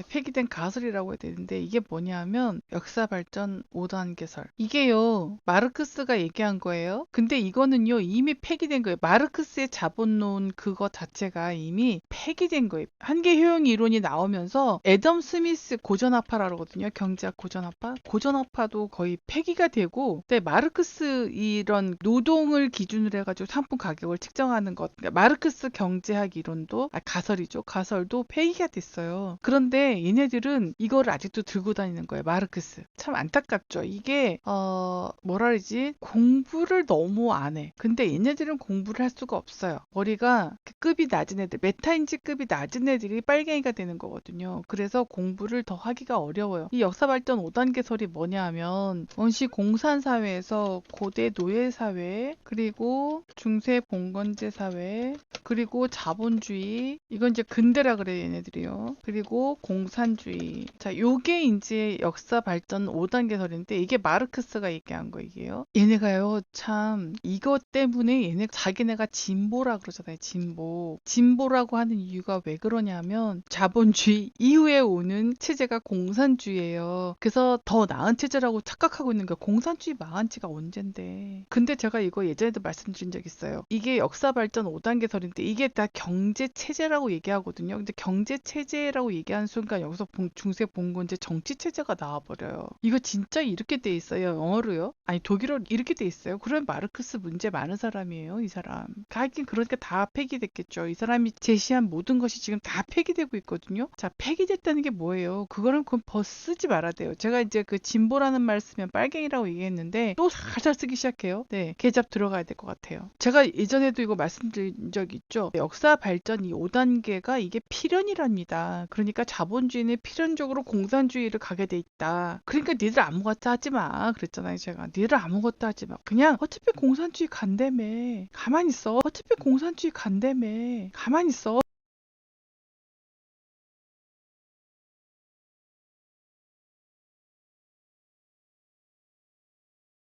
네, 폐기된 가설이라고 해야 되는데 이게 뭐냐면 역사 발전 5단계설. 이게요 마르크스가 얘기한 거예요. 근데 이거는요 이미 폐기된 거예요. 마르크스의 자본론 그거 자체가 이미 폐기된 거예요. 한계 효용 이론이 나오면서 애덤 스미스 고전화파라거든요. 경제학 고전화파. 고전화파도 거의 폐기가 되고, 근데 마르크스 이런 노동을 기준으로 해 가지고 상품 가격을 측정하는 것, 그러니까 마르크스 경제학 이론도 아, 가설이죠. 가설도 폐기가 됐어요. 그런데 얘네들은 이거를 아직도 들고 다니는 거예요. 마르크스. 참 안타깝죠. 이게 어 뭐라 그러지? 공부를 너무 안 해. 근데 얘네들은 공부를 할 수가 없어요. 머리가 그 급이 낮은 애들, 메타인지 급이 낮은 애들이 빨갱이가 되는 거거든요. 그래서 공부를 더 하기가 어려워요. 이 역사 발전 5단계설이 뭐냐 하면 원시 공산 사회에서 고대 노예 사회, 그리고 중세 봉건제 사회, 그리고 자본주의, 이건 이제 근대라 그래요, 얘네들이요. 그리고 공 산주의. 자, 요게 이제 역사 발전 5단계설인데 이게 마르크스가 얘기한 거 이게요. 얘네가요, 참 이것 때문에 얘네 자기네가 진보라 그러잖아요. 진보. 진보라고 하는 이유가 왜 그러냐면 자본주의 이후에 오는 체제가 공산주의예요. 그래서 더 나은 체제라고 착각하고 있는 거예요. 공산주의 망한 지가 언젠데. 근데 제가 이거 예전에도 말씀드린 적 있어요. 이게 역사 발전 5단계설인데 이게 다 경제 체제라고 얘기하거든요. 근데 경제 체제라고 얘기하는 여기서 봉- 중세 봉건제 정치 체제가 나와버려요. 이거 진짜 이렇게 돼 있어요. 영어로요? 아니 독일어로 이렇게 돼 있어요. 그런 마르크스 문제 많은 사람이에요. 이 사람. 하긴 그러니까 다 폐기됐겠죠. 이 사람이 제시한 모든 것이 지금 다 폐기되고 있거든요. 자 폐기됐다는 게 뭐예요? 그거는 그건 버 쓰지 말아야 돼요. 제가 이제 그 진보라는 말 쓰면 빨갱이라고 얘기했는데 또 살살 쓰기 시작해요. 네, 계잡 들어가야 될 것 같아요. 제가 예전에도 이거 말씀드린 적 있죠. 역사 발전 이 5단계가 이게 필연이랍니다. 그러니까 자본주의는 필연적으로 공산주의를 가게 돼 있다. 그러니까 니들 아무것도 하지 마. 그랬잖아요, 제가. 니들 아무것도 하지 마. 그냥 어차피 공산주의 간다며. 가만히 있어. 어차피 공산주의 간다며. 가만히 있어.